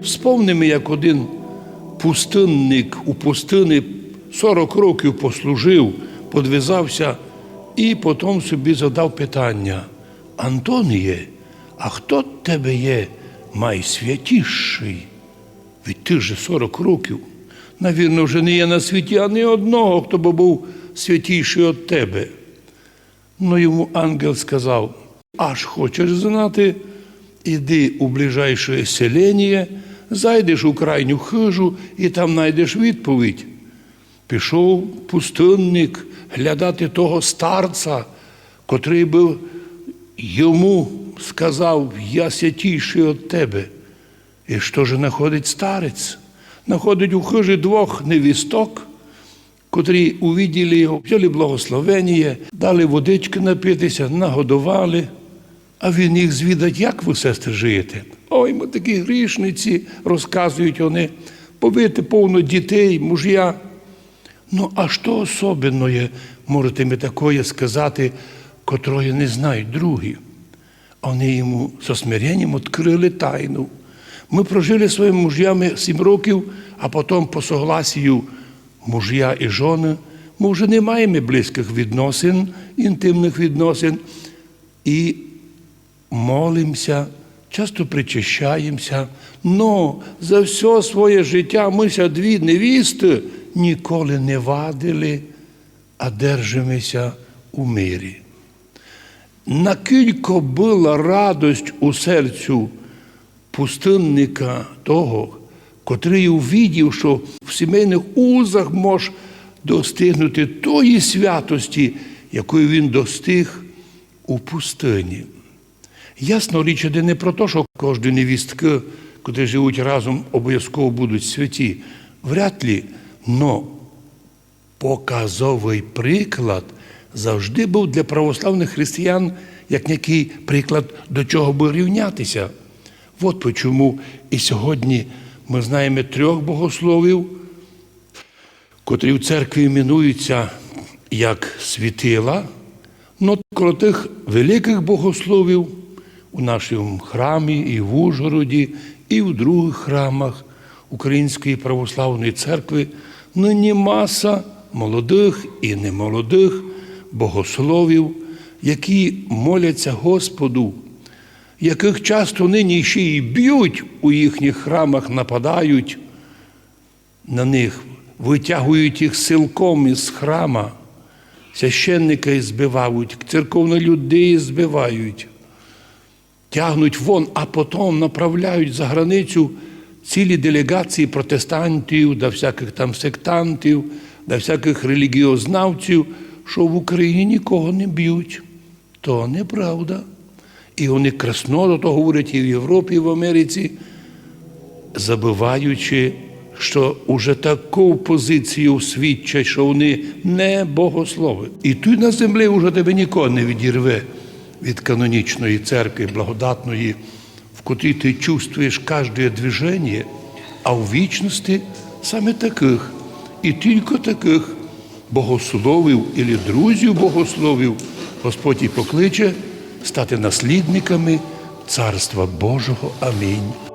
Вспомнимо, як один пустинник у пустини 40 років послужив, подвизався і потім собі задав питання: Антоніє, а хто тебе є найсвятіший? Від ти ж 40 років. Навірно, вже не є на світі ані одного, хто би був святіший від тебе. Ну йому ангел сказав: аж хочеш знати, іди у ближайше селення, зайдеш у крайню хижу і там знайдеш відповідь. Пішов пустинник глядати того старця, котрий би йому сказав, я святіший від тебе. І що ж знаходить старець? Находить у хижі двох невісток, котрі увиділи його, взяли благословення, дали водички напитися, нагодували, а він їх звідать, як ви, сестри, живете. Ой, ми такі грішниці, розказують вони, побити повно дітей, муж'я. Ну, а що особенное можете ми такое сказати, котрої не знають другі? Вони йому со смиренням відкрили тайну. Ми прожили своїми муж'ями сім років, а потім по согласію муж'я і жони, ми вже не маємо близьких відносин, інтимних відносин. І молимося, часто причащаємося, но за все своє життя ми ся дві невісти ніколи не вадили, а держимося у мирі. Накілько була радость у серцю пустинника того, котрий увидів, що в сімейних узах може достигнути тої святості, якої він достиг у пустині. Ясно річ іде не про те, що кожні невістки, котрі живуть разом, обов'язково будуть святі. Вряд ли, но показовий приклад завжди був для православних християн як який приклад до чого би рівнятися. От чому і сьогодні ми знаємо трьох богословів, котрі в церкві іменуються як світила, но коло тих великих богословів у нашому храмі і в Ужгороді, і в других храмах Української православної церкви. Нині маса молодих і немолодих богословів, які моляться Господу, яких часто нині ще й б'ють у їхніх храмах, нападають на них, витягують їх силком із храма, священника збивають, церковні людей збивають, тягнуть вон, а потім направляють за границю цілі делегації протестантів, да всяких там сектантів, да всяких релігіознавців, що в Україні нікого не б'ють. То неправда. І вони красно до того говорять і в Європі, і в Америці, забуваючи, що уже таку позицію свідчать, що вони не богослови. І тут на землі вже тебе нікого не відірве від канонічної церкви, благодатної, в котрій ти чувствуєш кожне движення, а в вічності саме таких, і тільки таких богословів і друзів богословів Господь і покличе стати наслідниками Царства Божого. Амінь.